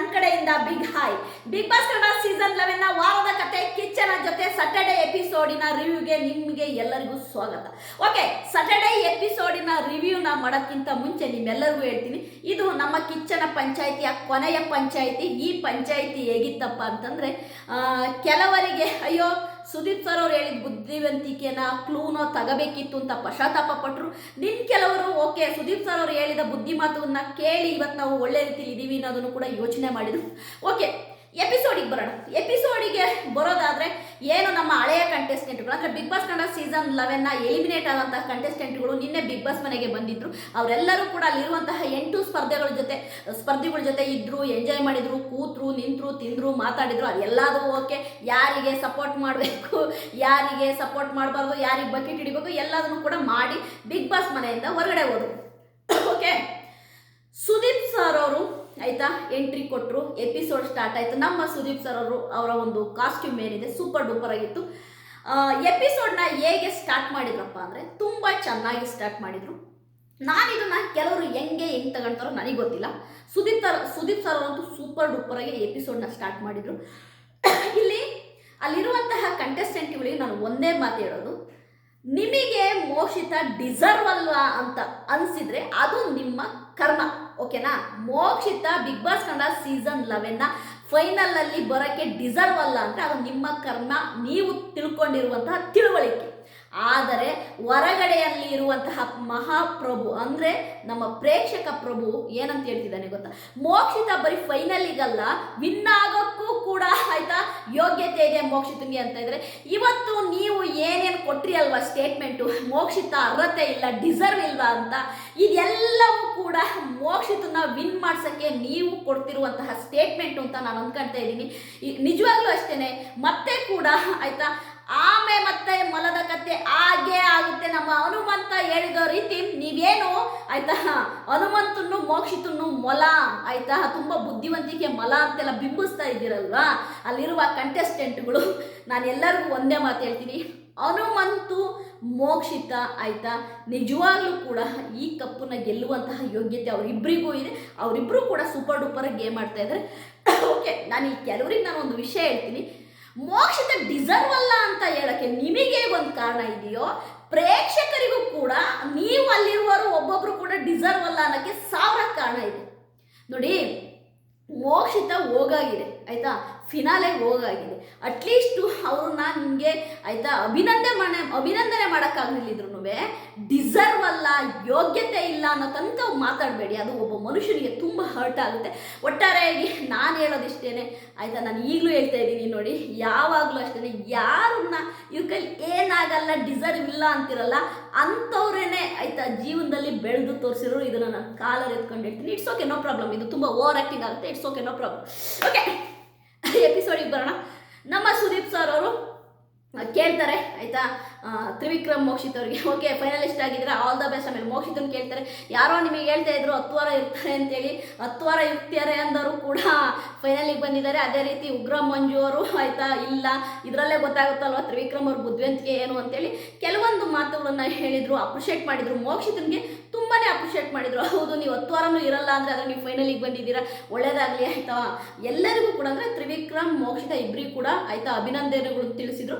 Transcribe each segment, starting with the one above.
ನನ್ನ ಕಡೆಯಿಂದ big hi. Big boss Kannada season ಲೆವೆನ್ನ ವಾರದ ಕತೆ ಕಿಚ್ಚನ ಜೊತೆ ಸಟರ್ಡೆ ಎಪಿಸೋಡಿನ ರಿವ್ಯೂಗೆ ನಿಮಗೆ ಎಲ್ಲರಿಗೂ ಸ್ವಾಗತ. ಓಕೆ ಸಟರ್ಡೆ ಎಪಿಸೋಡಿನ ರಿವ್ಯೂನ ಮಾಡೋಕ್ಕಿಂತ ಮುಂಚೆ ನಿಮ್ಮೆಲ್ಲರಿಗೂ ಹೇಳ್ತೀನಿ. ಇದು ನಮ್ಮ ಕಿಚ್ಚನ ಪಂಚಾಯಿತಿಯ ಕೊನೆಯ ಪಂಚಾಯಿತಿ. ಈ ಪಂಚಾಯಿತಿ ಹೇಗಿತ್ತಪ್ಪ ಅಂತಂದರೆ ಕೆಲವರಿಗೆ, ಅಯ್ಯೋ ಸುದೀಪ್ ಸರ್ ಅವ್ರು ಹೇಳಿದ ಬುದ್ಧಿವಂತಿಕೆನ ಕ್ಲೂನೋ ತಗಬೇಕಿತ್ತು ಅಂತ ಪಶ್ಚಾತ್ತಾಪ ಪಟ್ಟರು ನಿನ್ ಕೆಲವರು ಓಕೆ ಸುದೀಪ್ ಸರ್ ಅವ್ರು ಹೇಳಿದ ಬುದ್ಧಿ ಮಾತನ್ನ ಕೇಳಿ ಇವತ್ತು ನಾವು ಒಳ್ಳೆ ರೀತಿಲಿ ಇದೀವಿ ಅನ್ನೋದನ್ನು ಕೂಡ ಯೋಚನೆ ಮಾಡಿದ್ರು. ಓಕೆ ಎಪಿಸೋಡಿಗೆ ಬರೋಣ. ಎಪಿಸೋಡಿಗೆ ಬರೋದಾದ್ರೆ ಏನು ನಮ್ಮ ಹಳೆಯ ಕಂಟೆಸ್ಟೆಂಟ್ಗಳು ಅಂದರೆ ಬಿಗ್ ಬಾಸ್ ಕನ್ನಡ ಸೀಸನ್ ಲೆವೆನ್ನ ಎಲಿಮಿನೇಟ್ ಆದಂತಹ ಕಂಟೆಸ್ಟೆಂಟ್ಗಳು ನಿನ್ನೆ ಬಿಗ್ ಬಾಸ್ ಮನೆಗೆ ಬಂದಿದ್ರು. ಅವರೆಲ್ಲರೂ ಕೂಡ ಅಲ್ಲಿರುವಂತಹ ಎಂಟು ಸ್ಪರ್ಧೆಗಳ ಜೊತೆ, ಸ್ಪರ್ಧಿಗಳ ಜೊತೆ ಇದ್ರು ಎಂಜಾಯ್ ಮಾಡಿದ್ರು, ಕೂತ್ರು, ನಿಂತರು, ತಿಂದ್ರು, ಮಾತಾಡಿದ್ರು. ಅದೆಲ್ಲದೂ ಓಕೆ ಯಾರಿಗೆ ಸಪೋರ್ಟ್ ಮಾಡಬೇಕು, ಯಾರಿಗೆ ಸಪೋರ್ಟ್ ಮಾಡಬಾರ್ದು, ಯಾರಿಗೆ ಬಕೆಟ್ ಹಿಡಿಬೇಕು, ಎಲ್ಲದನ್ನು ಕೂಡ ಮಾಡಿ ಬಿಗ್ ಬಾಸ್ ಮನೆಯಿಂದ ಹೊರಗಡೆ ಹೋದ್ರು. ಓಕೆ ಸುದೀಪ್ ಸರ್ ಅವರು ಆಯ್ತಾ? ಎಂಟ್ರಿ ಕೊಟ್ಟರು ಎಪಿಸೋಡ್ ಸ್ಟಾರ್ಟ್ ಆಯಿತು. ನಮ್ಮ ಸುದೀಪ್ ಸರ್ ಅವರು, ಅವರ ಒಂದು ಕಾಸ್ಟ್ಯೂಮ್ ಏನಿದೆ ಸೂಪರ್ ಡೂಪರ್ ಆಗಿತ್ತು. ಎಪಿಸೋಡ್ನ ಹೇಗೆ ಸ್ಟಾರ್ಟ್ ಮಾಡಿದ್ರಪ್ಪ ಅಂದರೆ, ತುಂಬ ಚೆನ್ನಾಗಿ ಸ್ಟಾರ್ಟ್ ಮಾಡಿದರು. ನಾನಿದನ್ನು ಕೆಲವರು ಹೆಂಗೆ ಹೆಂಗೆ ತಗೊಳ್ತಾರೋ ನನಗೆ ಗೊತ್ತಿಲ್ಲ. ಸುದೀಪ್ ಸರ್ ಸುದೀಪ್ ಸರ್ ಅವರಂತೂ ಸೂಪರ್ ಡೂಪರಾಗಿ ಎಪಿಸೋಡ್ನ ಸ್ಟಾರ್ಟ್ ಮಾಡಿದರು. ಇಲ್ಲಿ ಅಲ್ಲಿರುವಂತಹ ಕಂಟೆಸ್ಟೆಂಟ್ಗಳಿಗೆ ನಾನು ಒಂದೇ ಮಾತು ಹೇಳೋದು. ನಿಮಗೆ ಮೋಕ್ಷಿತ ಡಿಸರ್ವ್ ಅಲ್ವಾ ಅಂತ ಅನಿಸಿದ್ರೆ ಅದು ನಿಮ್ಮ ಕರ್ಮ ಓಕೆನಾ Mokshitha big boss Kannada season ಲೆವೆನ್ನ ಫೈನಲಲ್ಲಿ ಬರೋಕ್ಕೆ ಡಿಸರ್ವ್ ಅಲ್ಲ ಅಂದರೆ ಅದು ನಿಮ್ಮ ಕರ್ಮ, ನೀವು ತಿಳ್ಕೊಂಡಿರುವಂತಹ ತಿಳುವಳಿಕೆ. ಆದರೆ ಹೊರಗಡೆಯಲ್ಲಿ ಇರುವಂತಹ ಮಹಾಪ್ರಭು ಅಂದರೆ ನಮ್ಮ ಪ್ರೇಕ್ಷಕ ಪ್ರಭು ಏನಂತ ಹೇಳ್ತಿದ್ದಾನೆ ಗೊತ್ತಾ? ಮೋಕ್ಷಿತ ಬರೀ ಫೈನಲಿಗಲ್ಲ ವಿನ್ ಆಗೋಕ್ಕೂ ಕೂಡ ಆಯ್ತಾ? ಯೋಗ್ಯತೆ ಇದೆ ಮೋಕ್ಷಿತನಿಗೆ ಅಂತ ಇದ್ರೆ. ಇವತ್ತು ನೀವು ಏನೇನು ಕೊಟ್ರಿ ಅಲ್ವಾ ಸ್ಟೇಟ್ಮೆಂಟು ಮೋಕ್ಷಿತ ಅರ್ಹತೆ ಇಲ್ಲ ಡಿಸರ್ವ್ ಇಲ್ವಾ ಅಂತ? ಇದೆಲ್ಲವೂ ಕೂಡ ಮೋಕ್ಷಿತನ ವಿನ್ ಮಾಡ್ಸೋಕ್ಕೆ ನೀವು ಕೊಡ್ತಿರುವಂತಹ ಸ್ಟೇಟ್ಮೆಂಟು ಅಂತ ನಾನು ಅನ್ಕೊಳ್ತಾ ಇದ್ದೀನಿ. ನಿಜವಾಗ್ಲೂ ಅಷ್ಟೇ ಮತ್ತೆ ಕೂಡ ಆಯ್ತಾ? ಆಮೆ ಮತ್ತೆ ಮೊಲದ ಕತ್ತೆ ಹಾಗೆ ಆಗುತ್ತೆ. ನಮ್ಮ ಹನುಮಂತ ಹೇಳಿದ ರೀತಿ ನೀವೇನು ಆಯ್ತಾ? ಹನುಮಂತನ್ನು ಮೋಕ್ಷಿತನ್ನು ಮೊಲ ಆಯ್ತಾ? ತುಂಬ ಬುದ್ಧಿವಂತಿಕೆ ಮೊಲ ಅಂತೆಲ್ಲ ಬಿಂಬಿಸ್ತಾ ಇದ್ದೀರಲ್ವಾ? ಅಲ್ಲಿರುವ ಕಂಟೆಸ್ಟೆಂಟ್ಗಳು ನಾನು ಎಲ್ಲರಿಗೂ ಒಂದೇ ಮಾತು ಹೇಳ್ತೀನಿ. ಹನುಮಂತು ಮೋಕ್ಷಿತ ಆಯ್ತಾ? ನಿಜವಾಗ್ಲೂ ಕೂಡ ಈ ಕಪ್ಪನ್ನ ಗೆಲ್ಲುವಂತಹ ಯೋಗ್ಯತೆ ಅವರಿಬ್ಬರಿಗೂ ಇದೆ. ಅವರಿಬ್ಬರು ಕೂಡ ಸೂಪರ್ ಡೂಪರ್ ಗೇಮ್ ಆಡ್ತಾ ಇದ್ದಾರೆ. ಓಕೆ ನಾನು ಈ ಕೆಲವರಿಗೆ ನಾನು ಒಂದು ವಿಷಯ ಹೇಳ್ತೀನಿ. ಮೋಕ್ಷದ ಡಿಸರ್ವ್ ಅಲ್ಲ ಅಂತ ಹೇಳಕ್ಕೆ ನಿಮಗೆ ಒಂದು ಕಾರಣ ಇದೆಯೋ, ಪ್ರೇಕ್ಷಕರಿಗೂ ಕೂಡ ನೀವು ಅಲ್ಲಿರುವವರು ಒಬ್ಬೊಬ್ರು ಕೂಡ ಡಿಸರ್ವ್ ಅಲ್ಲ ಅನ್ನೋಕ್ಕೆ ಸಾವಿರ ಕಾರಣ ಇದೆ. ನೋಡಿ, ಮೋಕ್ಷಿತ ಹೋಗಾಗಿದೆ. ಆಯ್ತಾ? ಫಿನಾಲೆ ಹೋಗಾಗಿದೆ. ಅಟ್ಲೀಸ್ಟು ಅವ್ರನ್ನ ನಿಮಗೆ ಆಯಿತಾ, ಅಭಿನಂದನೆ ಮಾಡ ಅಭಿನಂದನೆ ಮಾಡೋಕ್ಕಾಗಲಿಲ್ಲದ್ರೂ ಡಿಸರ್ವ್ ಅಲ್ಲ, ಯೋಗ್ಯತೆ ಇಲ್ಲ ಅನ್ನೋ ತನಕ ಮಾತಾಡಬೇಡಿ. ಅದು ಒಬ್ಬ ಮನುಷ್ಯನಿಗೆ ತುಂಬ ಹರ್ಟ್ ಆಗುತ್ತೆ. ಒಟ್ಟಾರೆಯಾಗಿ ನಾನು ಹೇಳೋದಿಷ್ಟೇನೆ. ಆಯಿತಾ, ನಾನು ಈಗಲೂ ಹೇಳ್ತಾ ಇದ್ದೀನಿ ನೋಡಿ, ಯಾವಾಗಲೂ ಅಷ್ಟೇ ಯಾರನ್ನ ಇವ್ರ ಕೈಲಿ ಏನಾಗಲ್ಲ ಡಿಸರ್ವ್ ಇಲ್ಲ ಅಂತಿರಲ್ಲ, ಅಂಥವ್ರೇನೆ ಆಯ್ತಾ ಜೀವನದಲ್ಲಿ ಬೆಳೆದು ತೋರಿಸಿರೋ ಇದನ್ನು ನಾನು ಕಾಲಲ್ಲಿ ಎತ್ಕೊಂಡು ಹೇಳ್ತೀನಿ. ಇಟ್ಸ್ ಓಕೆ ನೋ ಪ್ರಾಬ್ಲಮ್ ಇದು ತುಂಬ ಓವರ್ ಆ್ಯಕ್ಟಿಂಗ್ ಆಗುತ್ತೆ. It's okay no problem okay ಎಪಿಸೋಡಿಗೆ ಬರೋಣ. ನಮ್ಮ ಸುದೀಪ್ ಸರ್ ಅವರು ಕೇಳ್ತಾರೆ ಆಯ್ತಾ? ತ್ರಿವಿಕ್ರಮ್ ಮೋಕ್ಷಿತ್ ಅವರಿಗೆ. ಓಕೆ ಫೈನಲಿಸ್ಟ್ ಆಗಿದ್ರೆ ಆಲ್ ದ ಬೆಸ್ಟ್ ಆಮೇಲೆ ಮೋಕ್ಷಿತನ್ ಕೇಳ್ತಾರೆ. ಯಾರೋ ನಿಮಗೆ ಹೇಳ್ತಾ ಇದ್ರು ಹತ್ತು ವಾರ ಇರ್ತಾರೆ ಅಂತೇಳಿ. ಹತ್ತು ವಾರ ಇರ್ತಾರೆ ಅಂದವರು ಕೂಡ ಫೈನಲಿಗೆ ಬಂದಿದ್ದಾರೆ. ಅದೇ ರೀತಿ ಉಗ್ರ ಮಂಜು ಅವರು, ಆಯ್ತಾ? ಇಲ್ಲ. ಇದರಲ್ಲೇ ಗೊತ್ತಾಗುತ್ತಲ್ವ ತ್ರಿವಿಕ್ರಮ್ ಅವ್ರ ಬುದ್ಧಿವಂತಿಕೆ ಏನು ಅಂತೇಳಿ? ಕೆಲವೊಂದು ಮಾತುಗಳನ್ನು ಹೇಳಿದ್ರು ಅಪ್ರಿಷಿಯೇಟ್ ಮಾಡಿದ್ರು. ಮೋಕ್ಷಿತನ್ಗೆ ತುಂಬಾ ಅಪ್ರಿಷಿಯೇಟ್ ಮಾಡಿದ್ರು. ಹೌದು, ನೀವು ಹತ್ತು ವಾರನೂ ಇರಲ್ಲ ಅಂದರೆ ಆದರೆ ನೀವು ಫೈನಲಿಗೆ ಬಂದಿದ್ದೀರಾ? ಒಳ್ಳೇದಾಗಲಿ, ಆಯ್ತಾ? ಎಲ್ಲರಿಗೂ ಕೂಡ ಅಂದರೆ ತ್ರಿವಿಕ್ರಮ್, ಮೋಕ್ಷಿತ ಇಬ್ಬರಿಗೂ ಕೂಡ, ಆಯ್ತಾ, ಅಭಿನಂದನೆಗಳು ತಿಳಿಸಿದ್ರು.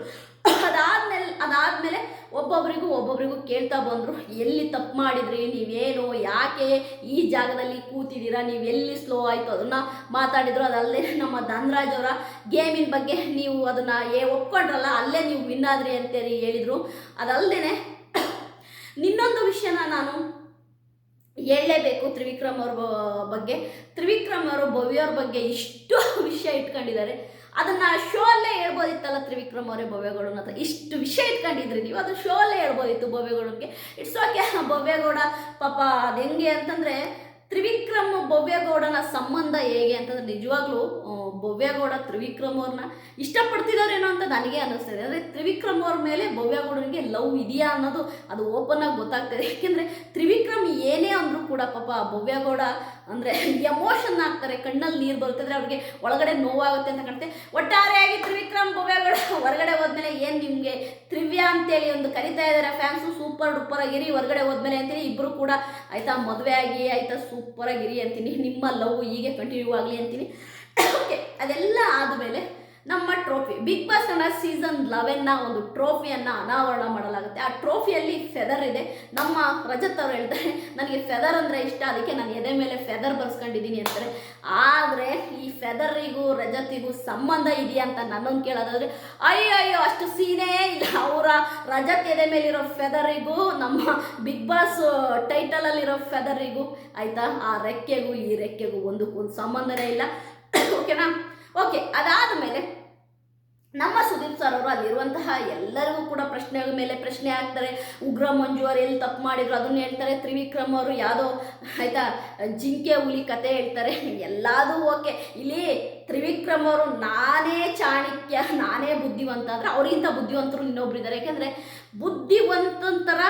ಅದಾದ್ಮೇಲೆ ಅದಾದ್ಮೇಲೆ ಒಬ್ಬೊಬ್ಬರಿಗೂ ಒಬ್ಬೊಬ್ಬರಿಗೂ ಕೇಳ್ತಾ ಬಂದರು, ಎಲ್ಲಿ ತಪ್ಪು ಮಾಡಿದ್ರಿ, ನೀವೇನು, ಯಾಕೆ ಈ ಜಾಗದಲ್ಲಿ ಕೂತಿದ್ದೀರಾ, ನೀವು ಎಲ್ಲಿ ಸ್ಲೋ ಆಯಿತು ಅದನ್ನು ಮಾತಾಡಿದ್ರು. ಅದಲ್ಲದೆ ನಮ್ಮ ಧನರಾಜ್ ಅವರ ಗೇಮಿನ ಬಗ್ಗೆ ನೀವು ಅದನ್ನು ಏ, ಒಪ್ಕೊಂಡ್ರಲ್ಲ, ಅಲ್ಲೇ ನೀವು ವಿನ್ ಆದ್ರಿ ಅಂತೇಳಿ ಹೇಳಿದರು. ಅದಲ್ಲದೆ ನಿನ್ನೊಂದು ವಿಷಯನ ನಾನು ಹೇಳಲೇಬೇಕು ತ್ರಿವಿಕ್ರಮ್ ಅವ್ರ ಬಗ್ಗೆ. ತ್ರಿವಿಕ್ರಮ್ ಅವರು ಭವ್ಯವ್ರ ಬಗ್ಗೆ ಇಷ್ಟು ವಿಷಯ ಇಟ್ಕೊಂಡಿದ್ದಾರೆ. ಅದನ್ನು ಶೋ ಅಲ್ಲೇ ಹೇಳ್ಬೋದಿತ್ತಲ್ಲ ತ್ರಿವಿಕ್ರಮ್ ಅವರೇ ಭವ್ಯಗೌಡ ಅಂತ ಇಷ್ಟು ವಿಷಯ ಇಟ್ಕೊಂಡಿದ್ರಿ ನೀವು. ಅದು ಶೋ ಅಲ್ಲೇ ಹೇಳ್ಬೋದಿತ್ತು ಭವ್ಯಗೌಡಕ್ಕೆ ಇಟ್ಸ್ ಓಕೆ ಭವ್ಯಗೌಡ ಪಾಪ ಅದು ಹೆಂಗೆ ಅಂತಂದರೆ ತ್ರಿವಿಕ್ರಮ್ ಭವ್ಯಗೌಡನ ಸಂಬಂಧ ಹೇಗೆ ಅಂತಂದ್ರೆ ನಿಜವಾಗ್ಲೂ ಭವ್ಯಗೌಡ ತ್ರಿವಿಕ್ರಮ್ ಅವ್ರನ್ನ ಇಷ್ಟಪಡ್ತಿದಾರೇನೋ ಅಂತ ನನಗೆ ಅನ್ನಿಸ್ತಿದೆ ಅಂದರೆ ತ್ರಿವಿಕ್ರಮ್ ಅವ್ರ ಮೇಲೆ ಭವ್ಯಗೌಡನಿಗೆ ಲವ್ ಇದೆಯಾ ಅನ್ನೋದು ಅದು ಓಪನ್ ಆಗಿ ಗೊತ್ತಾಗ್ತದೆ ಯಾಕೆಂದರೆ ತ್ರಿವಿಕ್ರಮ್ ಏನೇ ಅಂದರೂ ಕೂಡ ಪಾಪ ಭವ್ಯಗೌಡ ಅಂದರೆ ಎಮೋಷನ್ ಆಗ್ತಾರೆ ಕಣ್ಣಲ್ಲಿ ನೀರು ಬರ್ತದ್ರೆ ಅವ್ರಿಗೆ ಒಳಗಡೆ ನೋವಾಗುತ್ತೆ ಅಂತ ಕಾಣುತ್ತೆ ಒಟ್ಟಾರೆಯಾಗಿ ತ್ರಿವಿಕ್ರಮ್, ಭವ್ಯಗೌಡ ಹೊರಗಡೆ ಹೋದ್ಮೇಲೆ ಏನು ನಿಮಗೆ ತ್ರಿವ್ಯಾ ಅಂತೇಳಿ ಒಂದು ಕರಿತಾ ಇದ್ದಾರೆ ಫ್ಯಾನ್ಸು ಸೂಪರ್ ಡೂಪರ್ ಆಗಿರಿ, ಹೊರಗಡೆ ಹೋದ್ಮೇಲೆ ಅಂತೇಳಿ ಇಬ್ಬರು ಕೂಡ ಆಯಿತಾ ಮದುವೆ ಆಗಿ, ಆಯಿತಾ ಸೂಪರ್ ಆಗಿರಿ ಅಂತೀನಿ, ನಿಮ್ಮ ಲವ್ ಹೀಗೆ ಕಂಟಿನ್ಯೂ ಆಗಲಿ ಅಂತೀನಿ. ಓಕೆ ಅದೆಲ್ಲ ಆದಮೇಲೆ ನಮ್ಮ trophy big boss Kannada season ಲೆವೆನ್ನ ಒಂದು ಟ್ರೋಫಿಯನ್ನು ಅನಾವರಣ ಮಾಡಲಾಗುತ್ತೆ. ಆ ಟ್ರೋಫಿಯಲ್ಲಿ ಫೆದರ್ ಇದೆ. ನಮ್ಮ ರಜತ್ ಅವರು ಹೇಳ್ತಾರೆ, ನನಗೆ ಫೆದರ್ ಅಂದರೆ ಇಷ್ಟ, ಅದಕ್ಕೆ ನಾನು ಎದೆ ಮೇಲೆ ಫೆದರ್ ಬರ್ಸ್ಕೊಂಡಿದ್ದೀನಿ ಅಂತಾರೆ. ಆದರೆ ಈ ಫೆದರಿಗೂ ರಜತಿಗೂ ಸಂಬಂಧ ಇದೆಯಾ ಅಂತ ನನ್ನೊಂದು ಕೇಳೋದಾದ್ರೆ ಅಯ್ಯೋ ಅಯ್ಯೋ ಅಷ್ಟು ಸೀನೇ ಇಲ್ಲ. ಅವರ ರಜತ್ ಎದೆ ಮೇಲಿರೋ ಫೆದರಿಗೂ ನಮ್ಮ ಬಿಗ್ ಬಾಸ್ ಟೈಟಲಲ್ಲಿರೋ ಫೆದರಿಗೂ ಆಯಿತಾ? ಆ ರೆಕ್ಕೆಗೂ, ಈ ರೆಕ್ಕೆಗೂ ಒಂದಕ್ಕೊಂದು ಸಂಬಂಧನೇ ಇಲ್ಲ. ಓಕೆನಾ ಓಕೆ ಅದಾದ ಮೇಲೆ ನಮ್ಮ ಸುದೀಪ್ ಸರ್ ಅವರು ಅಲ್ಲಿರುವಂತಹ ಎಲ್ಲರಿಗೂ ಕೂಡ ಪ್ರಶ್ನೆಗಳ ಮೇಲೆ ಪ್ರಶ್ನೆ ಹಾಕ್ತಾರೆ. ಉಗ್ರ ಮಂಜು ಅವರು ಎಲ್ಲಿ ತಪ್ಪು ಮಾಡಿದ್ರು ಅದನ್ನ ಹೇಳ್ತಾರೆ. ತ್ರಿವಿಕ್ರಮ್ ಅವರು ಯಾವುದೋ ಆಯಿತಾ, ಜಿಂಕೆ ಹುಲಿ ಕತೆ ಹೇಳ್ತಾರೆ. ಎಲ್ಲದೂ ಓಕೆ ಇಲ್ಲಿ ತ್ರಿವಿಕ್ರಮ್ ಅವರು ನಾನೇ ಚಾಣಕ್ಯ, ನಾನೇ ಬುದ್ಧಿವಂತ ಅಂದರೆ ಅವರಿಗಿಂತ ಬುದ್ಧಿವಂತರು ಇನ್ನೊಬ್ರು ಇದ್ದಾರೆ. ಯಾಕೆಂದರೆ ಬುದ್ಧಿವಂತನ ಥರ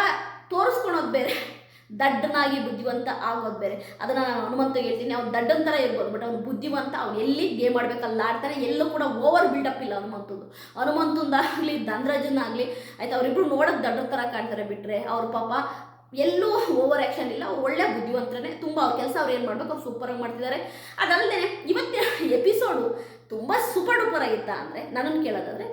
ತೋರಿಸ್ಕೊಳೋದು ಬೇರೆ. ದಡ್ಡನಾಗಿ ಬುದ್ಧಿವಂತ ಆಗೋದು ಬೇರೆ. ಅದನ್ನು ನಾನು ಹನುಮಂತ ಹೇಳ್ತೀನಿ, ಅವ್ನು ದಡ್ಡನ ಥರ ಇರ್ಬೋದು ಬಟ್ ಅವ್ನು ಬುದ್ಧಿವಂತ, ಅವ್ನು ಎಲ್ಲಿ ಗೇಮ್ ಆಡ್ಬೇಕಲ್ಲ ಆಡ್ತಾನೆ ಎಲ್ಲೂ ಕೂಡ ಓವರ್ ಬಿಲ್ಡಪ್ ಇಲ್ಲ ಹನುಮಂತದ್ದು. ಹನುಮಂತಂದಾಗಲಿ, ಧನರಾಜನಾಗಲಿ, ಆಯ್ತು, ಅವರಿಬ್ರು ನೋಡೋಕೆ ದಡ್ಡನ ಥರ ಕಾಣ್ತಾರೆ ಬಿಟ್ಟರೆ ಅವ್ರ ಪಾಪ ಎಲ್ಲೂ ಓವರ್ ಆ್ಯಕ್ಷನ್ ಇಲ್ಲ ಒಳ್ಳೆ ಬುದ್ಧಿವಂತರೇ, ತುಂಬ ಅವ್ರ ಕೆಲಸ ಅವ್ರು ಏನು ಮಾಡ್ಬೇಕು, ಅವ್ರು ಸೂಪರಾಗಿ ಮಾಡ್ತಿದ್ದಾರೆ. ಅದಲ್ಲದೆ ಇವತ್ತಿನ ಎಪಿಸೋಡು ತುಂಬ ಸೂಪರ್ ಡೂಪರ್ ಆಗಿತ್ತಾ ಅಂದರೆ ನನ್ನನ್ನು ಕೇಳೋದಾದರೆ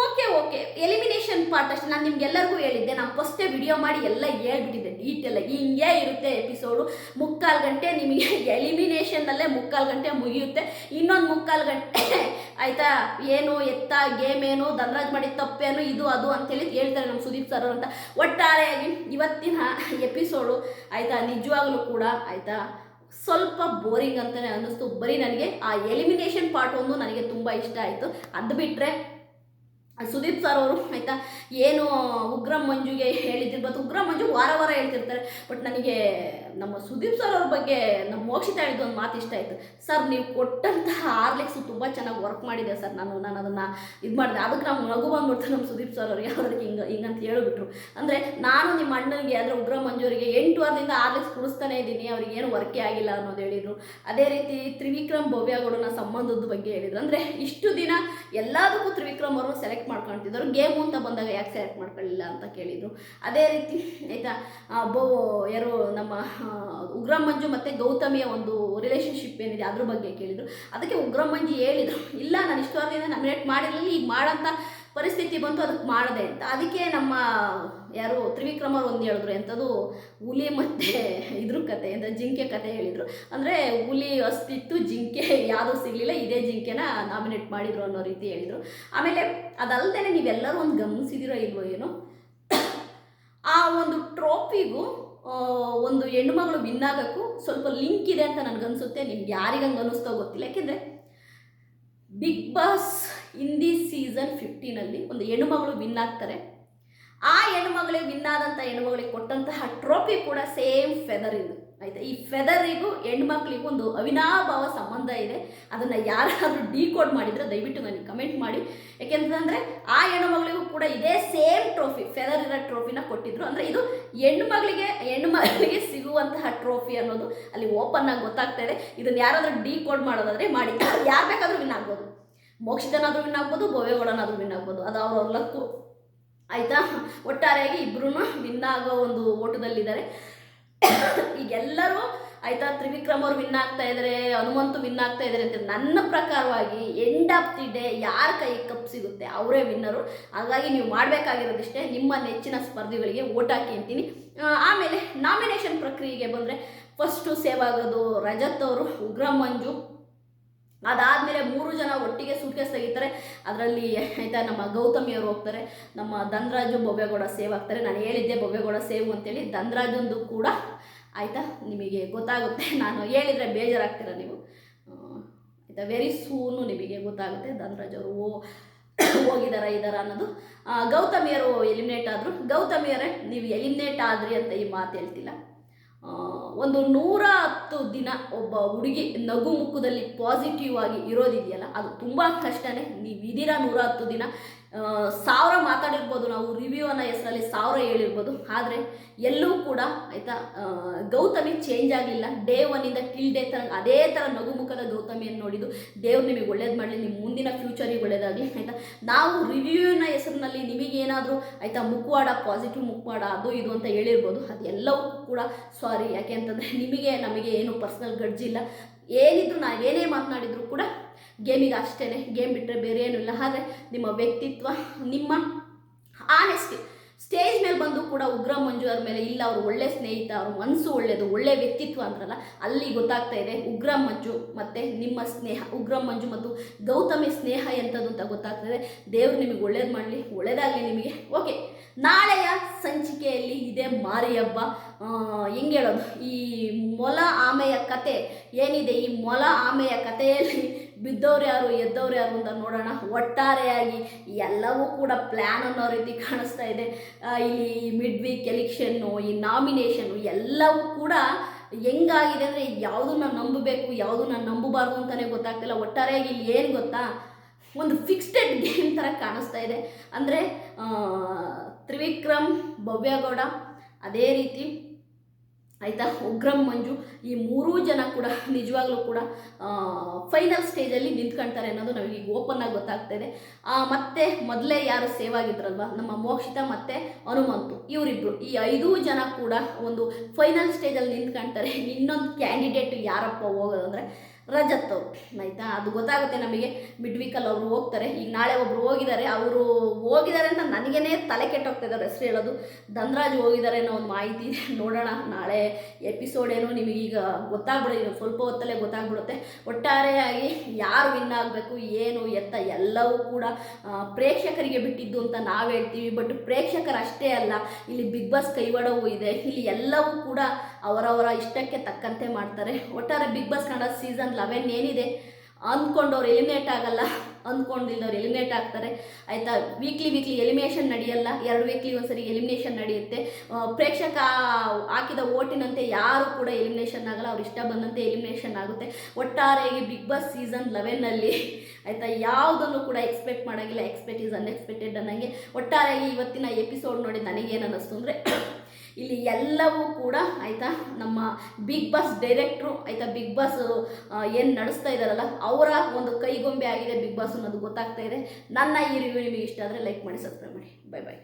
ಓಕೆ ಓಕೆ ಎಲಿಮಿನೇಷನ್ ಪಾರ್ಟ್ ಅಷ್ಟೇ. ನಾನು ನಿಮ್ಗೆಲ್ಲರಿಗೂ ಹೇಳಿದ್ದೆ, ನಾನು ಫಸ್ಟೇ ವಿಡಿಯೋ ಮಾಡಿ ಎಲ್ಲ ಹೇಳ್ಬಿಟ್ಟಿದ್ದೆ ಡೀಟೇಲಾಗಿ ಹಿಂಗೆ ಇರುತ್ತೆ ಎಪಿಸೋಡು ಮುಕ್ಕಾಲು ಗಂಟೆ ನಿಮಗೆ ಎಲಿಮಿನೇಷನ್ನಲ್ಲೇ ಮುಕ್ಕಾಲು ಗಂಟೆ ಮುಗಿಯುತ್ತೆ. ಇನ್ನೊಂದು ಮುಕ್ಕಾಲು ಗಂಟೆ, ಆಯಿತಾ? ಏನು, ಎತ್ತ ಗೇಮ್ ಏನು, ಧನರಾಜ್ ಮಾಡಿದ ತಪ್ಪೇನು, ಇದು, ಅದು ಅಂತೇಳಿ ಹೇಳ್ತಾರೆ ನಮ್ಮ ಸುದೀಪ್ ಸರ್ ಅಂತ. ಒಟ್ಟಾರೆಯಾಗಿ ಇವತ್ತಿನ ಎಪಿಸೋಡು ಆಯಿತಾ? ನಿಜವಾಗ್ಲೂ ಕೂಡ, ಆಯಿತಾ? ಸ್ವಲ್ಪ ಬೋರಿಂಗ್ ಅಂತಲೇ ಅನ್ನಿಸ್ತು. ಬರೀ ನನಗೆ ಆ ಎಲಿಮಿನೇಷನ್ ಪಾರ್ಟ್ ಒಂದು ನನಗೆ ತುಂಬ ಇಷ್ಟ ಆಯಿತು. ಅದು ಬಿಟ್ಟರೆ ಸುದೀಪ್ ಸರ್ ಅವರು, ಆಯಿತಾ? ಏನು ಉಗ್ರ ಮಂಜುಗೆ ಹೇಳಿದ್ರು ಬಟ್ ಉಗ್ರ ಮಂಜು ವಾರ ವಾರ ಹೇಳ್ತಿರ್ತಾರೆ. ಬಟ್ ನನಗೆ ನಮ್ಮ ಸುದೀಪ್ ಸರ್ ಅವ್ರ ಬಗ್ಗೆ, ನಮ್ಮ ಮೋಕ್ಷಿತ ಹೇಳಿದ ಒಂದು ಮಾತು ಇಷ್ಟ ಆಯಿತು. ಸರ್ ನೀವು ಕೊಟ್ಟಂತಹ ಆರ್ಲೆಕ್ಸು ತುಂಬ ಚೆನ್ನಾಗಿ ವರ್ಕ್ ಮಾಡಿದೆ ಸರ್ ನಾನು ನಾನು ಅದನ್ನು ಇದು ಮಾಡಿದೆ. ಅದಕ್ಕೆ ನಾವು ನಗು ಬಂದ್ಬಿಡ್ತು ನಮ್ಮ ಸುದೀಪ್ ಸರ್ ಅವ್ರಿಗೆ. ಅವ್ರಿಗೆ ಹಿಂಗೆ, ಹಿಂಗಂತ ಹೇಳಿಬಿಟ್ರು. ಅಂದರೆ ನಾನು ನಿಮ್ಮ ಅಣ್ಣನಿಗೆ, ಅಂದರೆ ಉಗ್ರ ಮಂಜುವರಿಗೆ ಎಂಟು ವಾರದಿಂದ ಆರ್ಲಿಕ್ಸ್ ಕುಡಿಸ್ತಾನೆ ಇದ್ದೀನಿ. ಅವ್ರಿಗೆ ಏನು ವರ್ಕೇ ಆಗಿಲ್ಲ ಅನ್ನೋದು ಹೇಳಿದರು. ಅದೇ ರೀತಿ ತ್ರಿವಿಕ್ರಮ್ ಭವ್ಯಗೌಡನ ಸಂಬಂಧದ ಬಗ್ಗೆ ಹೇಳಿದರು. ಅಂದರೆ ಇಷ್ಟು ದಿನ ಎಲ್ಲದಕ್ಕೂ ತ್ರಿವಿಕ್ರಮ್ ಅವರು ಸೆಲೆಕ್ಟ್ ಮಾಡ್ಕೊಳ್ತಿದ್ದರು ಗೇಮು ಅಂತ ಬಂದಾಗ ಯಾಕೆ ಸೆಲೆಕ್ಟ್ ಮಾಡ್ಕೊಳ್ಳಿಲ್ಲ ಅಂತ ಕೇಳಿದರು. ಅದೇ ರೀತಿ ಆಯಿತಾ ಬೋ, ಯಾರು ನಮ್ಮ ಉಗ್ರ ಮಂಜು ಮತ್ತು ಗೌತಮಿಯ ಒಂದು ರಿಲೇಷನ್ಶಿಪ್ ಏನಿದೆ ಅದ್ರ ಬಗ್ಗೆ ಕೇಳಿದರು. ಅದಕ್ಕೆ ಉಗ್ರ ಮಂಜು ಹೇಳಿದರು, ಇಲ್ಲ, ನಾನು ಇಷ್ಟು ನಮಿನೇಟ್ ಮಾಡಿರಲಿಲ್ಲ, ಈಗ ಮಾಡೋಂಥ ಪರಿಸ್ಥಿತಿ ಬಂತು, ಅದಕ್ಕೆ ಮಾಡಿದೆ ಅಂತ. ಅದಕ್ಕೆ ನಮ್ಮ ಯಾರು ತ್ರಿವಿಕ್ರಮರು ಒಂದು ಹೇಳಿದ್ರು ಎಂಥದ್ದು ಹುಲಿ ಮತ್ತು ಇದ್ರ ಕತೆ ಅಂತ ಜಿಂಕೆ ಕತೆ ಹೇಳಿದರು. ಅಂದರೆ ಹುಲಿ ಅಸ್ತಿತ್ತು ಜಿಂಕೆ ಯಾವುದೂ ಸಿಗಲಿಲ್ಲ, ಇದೇ ಜಿಂಕೆನ ನಾಮಿನೇಟ್ ಮಾಡಿದ್ರು ಅನ್ನೋ ರೀತಿ ಹೇಳಿದರು. ಆಮೇಲೆ ಅದಲ್ಲದೆ ನೀವೆಲ್ಲರೂ ಒಂದು ಗಮನಿಸಿದಿರೋ ಇಲ್ವೋ ಏನೋ? ಆ ಒಂದು ಟ್ರೋಫಿಗೂ ಒಂದು ಹೆಣ್ಮಗಳು ವಿನ್ ಆಗೋಕ್ಕೂ ಸ್ವಲ್ಪ ಲಿಂಕ್ ಇದೆ ಅಂತ ನನಗನ್ಸುತ್ತೆ, ನಿಮ್ಗೆ ಯಾರಿಗಂಗೆ ಅನ್ನಿಸ್ತೋ ಗೊತ್ತಿಲ್ಲ. ಯಾಕೆಂದರೆ ಬಿಗ್ ಬಾಸ್ ಹಿಂದಿ ಸೀಸನ್ ಫಿಫ್ಟೀನಲ್ಲಿ ಒಂದು ಹೆಣ್ಣುಮಗಳು ವಿನ್ ಆಗ್ತಾರೆ. ಆ ಹೆಣ್ಮಗಳಿಗೆ ವಿನ್ ಆದಂಥ ಹೆಣ್ಮಗಳಿಗೆ ಕೊಟ್ಟಂತಹ ಟ್ರೋಫಿ ಕೂಡ ಸೇಮ್ ಫೆದರ್ ಇದು. ಆಯಿತಾ? ಈ ಫೆದರಿಗೂ ಹೆಣ್ಮಕ್ಳಿಗೂ ಒಂದು ಅವಿನಾಭಾವ ಸಂಬಂಧ ಇದೆ. ಅದನ್ನು ಯಾರಾದರೂ ಡಿಕೋಡ್ ಮಾಡಿದರೆ ದಯವಿಟ್ಟು ನನಗೆ ಕಮೆಂಟ್ ಮಾಡಿ. ಯಾಕೆಂತಂದರೆ ಆ ಹೆಣ್ಣುಮಗಳಿಗೂ ಕೂಡ ಇದೇ ಸೇಮ್ ಟ್ರೋಫಿ ಫೆದರ್ ಇರೋ ಟ್ರೋಫಿನ ಕೊಟ್ಟಿದ್ರು. ಅಂದರೆ ಇದು ಹೆಣ್ಮಗಳಿಗೆ ಹೆಣ್ಮಗಳಿಗೆ ಸಿಗುವಂತಹ ಟ್ರೋಫಿ ಅನ್ನೋದು ಅಲ್ಲಿ ಓಪನ್ ಆಗಿ ಗೊತ್ತಾಗ್ತಾ ಇದೆ. ಇದನ್ನು ಯಾರಾದರೂ ಡಿಕೋಡ್ ಮಾಡೋದಾದರೆ ಮಾಡಿ. ಯಾರು ಬೇಕಾದರೂ ವಿನ್ ಆಗ್ಬೋದು. ಮೋಕ್ಷಿತನಾದರೂ ವಿನ್ ಆಗ್ಬೋದು, ಭವ್ಯಗೌಡನಾದರೂ ವಿನ್ ಆಗ್ಬೋದು. ಅದು ಅವ್ರವ್ರ ಲಕ್ಕು ಆಯಿತಾ? ಒಟ್ಟಾರೆಯಾಗಿ ಇಬ್ಬರೂ ವಿನ್ ಆಗೋ ಒಂದು ಓಟದಲ್ಲಿದ್ದಾರೆ. ಈಗೆಲ್ಲರೂ ಆಯಿತಾ, ತ್ರಿವಿಕ್ರಮ್ ಅವ್ರು ವಿನ್ ಆಗ್ತಾ ಇದ್ದಾರೆ ಹನುಮಂತು ವಿನ್ ಆಗ್ತಾ ಇದ್ದಾರೆ ಅಂತ ನನ್ನ ಪ್ರಕಾರವಾಗಿ ಎಂಡ್ ಆಫ್ ದಿ ಡೇ ಯಾರ ಕೈ ಕಪ್ ಸಿಗುತ್ತೆ ಅವರೇ ವಿನ್ನರು ಹಾಗಾಗಿ ನೀವು ಮಾಡಬೇಕಾಗಿರೋದಿಷ್ಟೇ, ನಿಮ್ಮ ನೆಚ್ಚಿನ ಸ್ಪರ್ಧಿಗಳಿಗೆ ಓಟ್ ಹಾಕಿ ಅಂತೀನಿ. ಆಮೇಲೆ ನಾಮಿನೇಷನ್ ಪ್ರಕ್ರಿಯೆಗೆ ಬಂದರೆ ಫಸ್ಟು ಸೇವ್ ಆಗೋದು ರಜತ್ ಅವರು, ಉಗ್ರ ಮಂಜು ಅದಾದಮೇಲೆ ಮೂರು ಜನ ಒಟ್ಟಿಗೆ ಸೂಟ್ಕೇಸ್ ತೆಗಿತಾರೆ. ಅದರಲ್ಲಿ ಆಯಿತಾ ನಮ್ಮ ಗೌತಮಿ ಅವರು ಹೋಗ್ತಾರೆ. ನಮ್ಮ ಧನರಾಜು ಬೊಬ್ಬೆಗೌಡ ಸೇವ್ ಆಗ್ತಾರೆ. ನಾನು ಹೇಳಿದ್ದೆ ಬೊಬ್ಬೆಗೌಡ ಸೇವ್ ಅಂತೇಳಿ. ಧನರಾಜಂದು ಕೂಡ ಆಯಿತಾ ನಿಮಗೆ ಗೊತ್ತಾಗುತ್ತೆ. ನಾನು ಹೇಳಿದರೆ ಬೇಜಾರಾಗ್ತೀರ ನೀವು? ಆಯ್ತಾ ವೆರಿ ಸೂನು ನಿಮಗೆ ಗೊತ್ತಾಗುತ್ತೆ ಧನರಾಜ್ ಅವರು ಓ, ಹೋಗಿದಾರ, ಇದಾರ ಅನ್ನೋದು. ಗೌತಮಿಯರು ಎಲಿಮಿನೇಟ್ ಆದರು. ಗೌತಮಿಯರೇ ನೀವು ಎಲಿಮಿನೇಟ್ ಆದ್ರಿ ಅಂತ ಈ ಮಾತು ಹೇಳ್ತಿಲ್ಲ. ಒಂದು ನೂರ ಹತ್ತು ದಿನ ಒಬ್ಬ ಹುಡುಗಿ ನಗು ಮುಖದಲ್ಲಿ ಪಾಸಿಟಿವ್ ಆಗಿ ಇರೋದಿದೆಯಲ್ಲ, ಅದು ತುಂಬ ಕಷ್ಟನೇ. ನೀವು ಇದೀರಾ ನೂರ ಹತ್ತು ದಿನ ಸಾವಿರ ಮಾತಾಡಿರ್ಬೋದು ನಾವು ರಿವ್ಯೂ ಅನ್ನೋ ಹೆಸರಲ್ಲಿ ಸಾವಿರ ಹೇಳಿರ್ಬೋದು. ಆದರೆ ಎಲ್ಲೂ ಕೂಡ ಆಯಿತಾ ಗೌತಮಿ ಚೇಂಜ್ ಆಗಲಿಲ್ಲ ಡೇ ಒನ್ನಿಂದ ಟಿಲ್ ಡೇ ಥರ ಅದೇ ಥರ ನಗುಮುಖದ ಗೌತಮಿಯನ್ನು ನೋಡಿದ್ದು, ದೇವ್ರು ನಿಮಗೆ ಒಳ್ಳೇದು ಮಾಡಲಿ ನಿಮ್ಮ ಮುಂದಿನ ಫ್ಯೂಚರಿಗೆ ಒಳ್ಳೇದಾಗಲಿ, ಆಯಿತಾ? ನಾವು ರಿವ್ಯೂನ ಹೆಸರಿನಲ್ಲಿ ನಿಮಗೇನಾದರೂ ಆಯಿತಾ, ಮುಖವಾಡ ಪಾಸಿಟಿವ್ ಮುಖವಾಡ, ಅದು ಇದು ಅಂತ ಹೇಳಿರ್ಬೋದು. ಅದೆಲ್ಲವೂ ಕೂಡ ಸಾರಿ ಯಾಕೆ ಅಂತಂದರೆ ನಿಮಗೆ, ನಮಗೆ ಏನು ಪರ್ಸ್ನಲ್ ಗಡ್ಜಿಲ್ಲ ಏನಿದ್ರು ನಾವೇನೇ ಮಾತನಾಡಿದ್ರು ಕೂಡ ಗೇಮಿಗೆ ಅಷ್ಟೇ ಗೇಮ್ ಬಿಟ್ಟರೆ ಬೇರೆ ಏನೂ ಇಲ್ಲ. ಆದರೆ ನಿಮ್ಮ ವ್ಯಕ್ತಿತ್ವ, ನಿಮ್ಮ ಆನೆಸ್ಟಿ ಸ್ಟೇಜ್ ಮೇಲೆ ಬಂದು ಕೂಡ ಉಗ್ರ ಮಂಜು ಅವ್ರ ಮೇಲೆ ಇಲ್ಲ, ಅವರು ಒಳ್ಳೆ ಸ್ನೇಹಿತ, ಅವ್ರ ಮನಸ್ಸು ಒಳ್ಳೆಯದು ಒಳ್ಳೆ ವ್ಯಕ್ತಿತ್ವ ಅಂದ್ರಲ್ಲ, ಅಲ್ಲಿ ಗೊತ್ತಾಗ್ತಾ ಇದೆ ಉಗ್ರ ಮಂಜು ಮತ್ತು ನಿಮ್ಮ ಸ್ನೇಹ, ಉಗ್ರ ಮಂಜು ಮತ್ತು ಗೌತಮಿ ಸ್ನೇಹ ಎಂಥದ್ದು ಅಂತ ಗೊತ್ತಾಗ್ತಾ ಇದೆ. ದೇವ್ರು ನಿಮಗೆ ಒಳ್ಳೇದು ಮಾಡಲಿ, ಒಳ್ಳೇದಾಗಲಿ ನಿಮಗೆ. ಓಕೆ ನಾಳೆಯ ಸಂಚಿಕೆಯಲ್ಲಿ ಇದೆ ಮಾರಿ ಹಬ್ಬ ಹೆಂಗೆ ಹೇಳೋದು? ಈ ಮೊಲ ಆಮೆಯ ಕತೆ ಏನಿದೆ? ಈ ಮೊಲ ಆಮೆಯ ಕಥೆಯಲ್ಲಿ ಬಿದ್ದವ್ರು ಯಾರು, ಎದ್ದವ್ರು ಯಾರು ಅಂತ ನೋಡೋಣ. ಒಟ್ಟಾರೆಯಾಗಿ ಎಲ್ಲವೂ ಕೂಡ ಪ್ಲ್ಯಾನ್ ಅನ್ನೋ ರೀತಿ ಕಾಣಿಸ್ತಾ ಇದೆ. ಇಲ್ಲಿ ಮಿಡ್ ವೀಕ್ ಎಲೆಕ್ಷನ್ನು ಈ ನಾಮಿನೇಷನ್ನು ಎಲ್ಲವೂ ಕೂಡ ಹೆಂಗಾಗಿದೆ ಅಂದರೆ ಯಾವುದನ್ನ ನಂಬಬೇಕು ಯಾವುದನ್ನ ನಂಬಬಾರ್ದು ಅಂತಲೇ ಗೊತ್ತಾಗ್ತಿಲ್ಲ. ಒಟ್ಟಾರೆಯಾಗಿ ಇಲ್ಲಿ ಏನು ಗೊತ್ತಾ? ಒಂದು ಫಿಕ್ಸ್ಡೆಡ್ ಗೇಮ್ ಥರ ಕಾಣಿಸ್ತಾ ಇದೆ. ಅಂದರೆ ತ್ರಿವಿಕ್ರಮ್ ಭವ್ಯಗೌಡ ಅದೇ ರೀತಿ ಆಯಿತಾ? ಉಗ್ರಂ ಮಂಜು ಈ ಮೂರೂ ಜನ ಕೂಡ ನಿಜವಾಗ್ಲೂ ಕೂಡ ಫೈನಲ್ ಸ್ಟೇಜಲ್ಲಿ ನಿಂತ್ಕೊಳ್ತಾರೆ ಅನ್ನೋದು ನಮಗೆ ಓಪನ್ ಆಗಿ ಗೊತ್ತಾಗ್ತಾ ಇದೆ ಮತ್ತೆ ಮೊದಲೇ ಯಾರು ಸೇವ್ ಆಗಿದ್ರಲ್ವ? ನಮ್ಮ ಮೋಕ್ಷಿತ ಮತ್ತು ಹನುಮಂತು. ಇವರಿಬ್ಬರು ಈ ಐದೂ ಜನ ಕೂಡ ಒಂದು ಫೈನಲ್ ಸ್ಟೇಜಲ್ಲಿ ನಿಂತ್ಕೊಳ್ತಾರೆ ಇನ್ನೊಂದು ಕ್ಯಾಂಡಿಡೇಟ್ ಯಾರಪ್ಪ ಹೋಗೋದು ಅಂದರೆ ರಜತ್ ಅವರು ಆಯಿತಾ? ಅದು ಗೊತ್ತಾಗುತ್ತೆ ನಮಗೆ. ಮಿಡ್ ವೀಕಲ್ಲಿ ಅವರು ಹೋಗ್ತಾರೆ. ಈಗ ನಾಳೆ ಒಬ್ರು ಹೋಗಿದ್ದಾರೆ. ಅವರು ಹೋಗಿದ್ದಾರೆ ಅಂತ ನನಗೇನೆ ತಲೆ ಕೆಟ್ಟೋಗ್ತಾ ಇದ್ದಾರೆ ಹೆಸರು ಹೇಳೋದು. ಧನ್ರಾಜ್ ಹೋಗಿದ್ದಾರೆ ಅನ್ನೋ ಒಂದು ಮಾಹಿತಿ ನೋಡೋಣ. ನಾಳೆ ಎಪಿಸೋಡ್ ಏನು ನಿಮಗೀಗ ಗೊತ್ತಾಗ್ಬಿಡುತ್ತೆ ಸ್ವಲ್ಪ ಹೊತ್ತಲ್ಲೇ ಗೊತ್ತಾಗ್ಬಿಡುತ್ತೆ. ಒಟ್ಟಾರೆಯಾಗಿ ಯಾರು ವಿನ್ ಆಗಬೇಕು, ಏನು ಎತ್ತ ಎಲ್ಲವೂ ಕೂಡ ಪ್ರೇಕ್ಷಕರಿಗೆ ಬಿಟ್ಟಿದ್ದು ಅಂತ ನಾವು ಹೇಳ್ತೀವಿ. ಬಟ್ ಪ್ರೇಕ್ಷಕರು ಅಷ್ಟೇ ಅಲ್ಲ, ಇಲ್ಲಿ ಬಿಗ್ ಬಾಸ್ ಕೈವಾಡವೂ ಇದೆ. ಇಲ್ಲಿ ಎಲ್ಲವೂ ಕೂಡ ಅವರವರ ಇಷ್ಟಕ್ಕೆ ತಕ್ಕಂತೆ ಮಾಡ್ತಾರೆ. ಒಟ್ಟಾರೆ big boss Kannada season eleven ಏನಿದೆ? ಅಂದ್ಕೊಂಡವ್ರು ಎಲಿಮಿನೇಟ್ ಆಗಲ್ಲ. ಅಂದ್ಕೊಂಡಿದ್ದವ್ರು ಎಲಿಮಿನೇಟ್ ಆಗ್ತಾರೆ. ಆಯಿತಾ? ವೀಕ್ಲಿ ವೀಕ್ಲಿ ಎಲಿಮಿನೇಷನ್ ನಡೆಯಲ್ಲ. ಎರಡು ವೀಕ್ಲಿ ಒಂದ್ಸರಿ ಎಲಿಮಿನೇಷನ್ ನಡೆಯುತ್ತೆ. ಪ್ರೇಕ್ಷಕ ಹಾಕಿದ ಓಟಿನಂತೆ ಯಾರು ಕೂಡ ಎಲಿಮಿನೇಷನ್ ಆಗಲ್ಲ. ಅವ್ರು ಇಷ್ಟ ಬಂದಂತೆ ಎಲಿಮಿನೇಷನ್ ಆಗುತ್ತೆ. ಒಟ್ಟಾರೆಯಾಗಿ ಬಿಗ್ ಬಾಸ್ ಸೀಸನ್ ಲೆವೆನ್ನಲ್ಲಿ ಆಯಿತಾ? ಯಾವುದನ್ನು ಕೂಡ ಎಕ್ಸ್ಪೆಕ್ಟ್ ಮಾಡೋಂಗಿಲ್ಲ. ಎಕ್ಸ್ಪೆಕ್ಟ್ ಈಸ್ ಅನ್ಎಕ್ಸ್ಪೆಕ್ಟೆಡ್ ಅನ್ನಂಗೆ. ಒಟ್ಟಾರೆಯಾಗಿ ಇವತ್ತಿನ ಎಪಿಸೋಡ್ ನೋಡಿ ನನಗೇನು ಅನ್ನಿಸ್ತು ಅಂದರೆ ಇಲ್ಲಿ ಎಲ್ಲವೂ ಕೂಡ ಆಯಿತಾ, ನಮ್ಮ ಬಿಗ್ ಬಾಸ್ ಡೈರೆಕ್ಟ್ರು ಆಯಿತಾ ಬಿಗ್ ಬಾಸ್ ಏನು ನಡೆಸ್ತಾ ಇದ್ದಾರಲ್ಲ, ಅವರ ಒಂದು ಕೈಗೊಂಬೆ ಆಗಿದೆ ಬಿಗ್ ಬಾಸ್ ಅನ್ನೋದು ಗೊತ್ತಾಗ್ತಾ ಇದೆ. ನನ್ನ ಈ ರಿವ್ಯೂ ನಿಮಗೆ ಇಷ್ಟ ಆದರೆ ಲೈಕ್ ಮಾಡಿ ಸಬ್ಸ್ಕ್ರೈಬ್ ಮಾಡಿ. Bye bye